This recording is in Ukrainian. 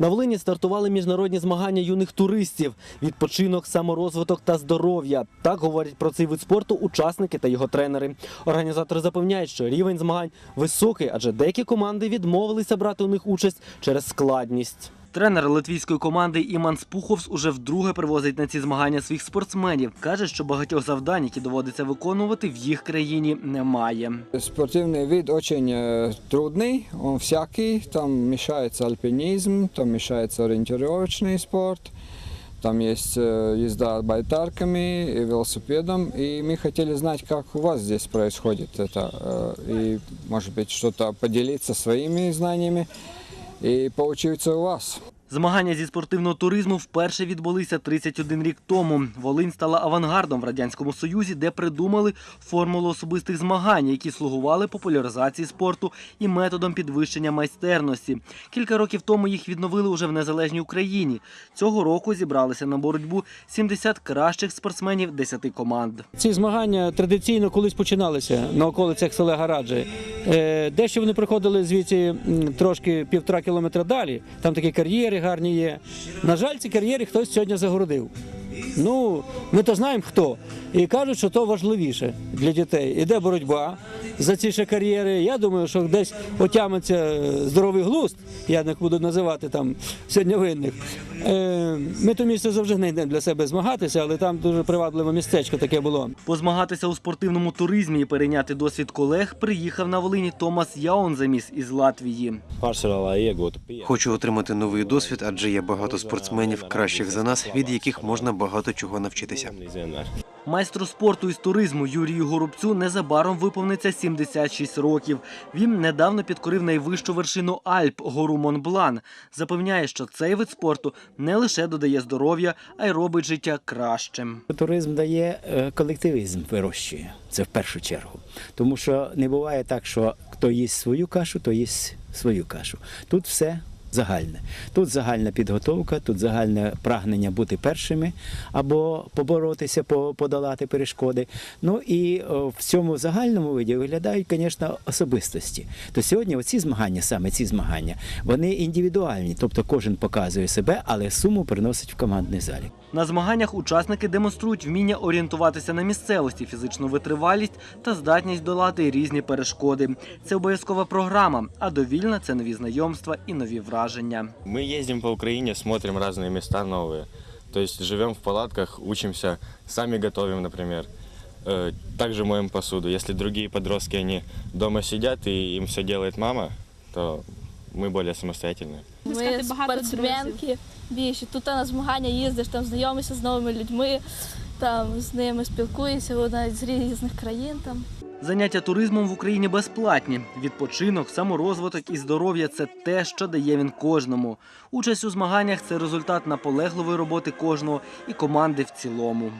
На Волині стартували міжнародні змагання юних туристів, відпочинок, саморозвиток та здоров'я. Так говорять про цей вид спорту учасники та його тренери. Організатори запевняють, що рівень змагань високий, адже деякі команди відмовилися брати у них участь через складність. Тренер литвійської команди Іман Спуховс уже вдруге привозить на ці змагання своїх спортсменів. Каже, що багатьох завдань, які доводиться виконувати, в їх країні немає. Спортивный вид очень э, трудный, он всякий. Там мешается альпинизм, там мешается ориентировочный спорт, там есть э, езда байдарками и велосипедом. И мы хотели знать, как у вас здесь происходит это. э, И, может быть, что-то поделиться своими знаниями и поучився у вас. Змагання зі спортивного туризму вперше відбулися 31 рік тому. Волинь стала авангардом в радянському союзі, де придумали формулу особистих змагань, які слугували популяризації спорту і методом підвищення майстерності. Кілька років тому їх відновили уже в незалежній Україні. Цього року зібралися на боротьбу 70 кращих спортсменів 10 команд. Ці змагання традиційно колись починалися на околицях села Гараджі. Е, Дещо вони приходили звідси трошки півтора кілометра далі. Там такі кар'єри гарні є. На жаль, ці кар'єри хтось сьогодні загородив. Ну, ми то знаємо хто. І кажуть, що то важливіше для дітей. Іде боротьба за ці ще кар'єри. Я думаю, що десь отямиться е, здоровий глузд, я не буду називати там сьогодні винних. Е, Ми то місце завжди не йдемо для себе змагатися, але там дуже привабливе містечко таке було. Позмагатися у спортивному туризмі і перейняти досвід колег приїхав на Волині Томас Яонзаміс із Латвії. Хочу отримати новий досвід, адже є багато спортсменів кращих за нас, від яких можна багато чого навчитися. Майстру спорту із туризму Юрію Горобцю незабаром виповниться 76 років. Він недавно підкорив найвищу вершину Альп гору Монблан. Запевняє, що цей вид спорту не лише додає здоров'я, а й робить життя кращим. Туризм дає е, колективізм, вирощує. Це в першу чергу. Тому що не буває так, що хто їсть свою кашу, то їсть свою кашу. Тут все загальне. Тут загальна підготовка, тут загальне прагнення бути першими або поборотися, по- подолати перешкоди. Ну і в цьому загальному виді виглядають, звісно, особистості. То сьогодні оці змагання, саме ці змагання, вони індивідуальні, тобто кожен показує себе, але суму приносить в командний залік. На змаганнях учасники демонструють вміння орієнтуватися на місцевості, фізичну витривалість та здатність долати різні перешкоди. Це обов'язкова програма, а довільна це нові знайомства і нові враження Мы ездим по Украине, смотрим разные места новые. То есть живем в палатках, учимся, сами готовим, например. Э, Также моем посуду. Если другие подростки, они дома сидят и им все делает мама, то мы более самостоятельные. Ми сказати, багато спортсменки більше. Тут на змагання їздиш, там знайомишся з новими людьми, там з ними спілкуєшся, вони навіть з різних країн. Там. Заняття туризмом в Україні безплатні. Відпочинок, саморозвиток і здоров'я це те, що дає він кожному. Участь у змаганнях це результат наполегливої роботи кожного і команди в цілому.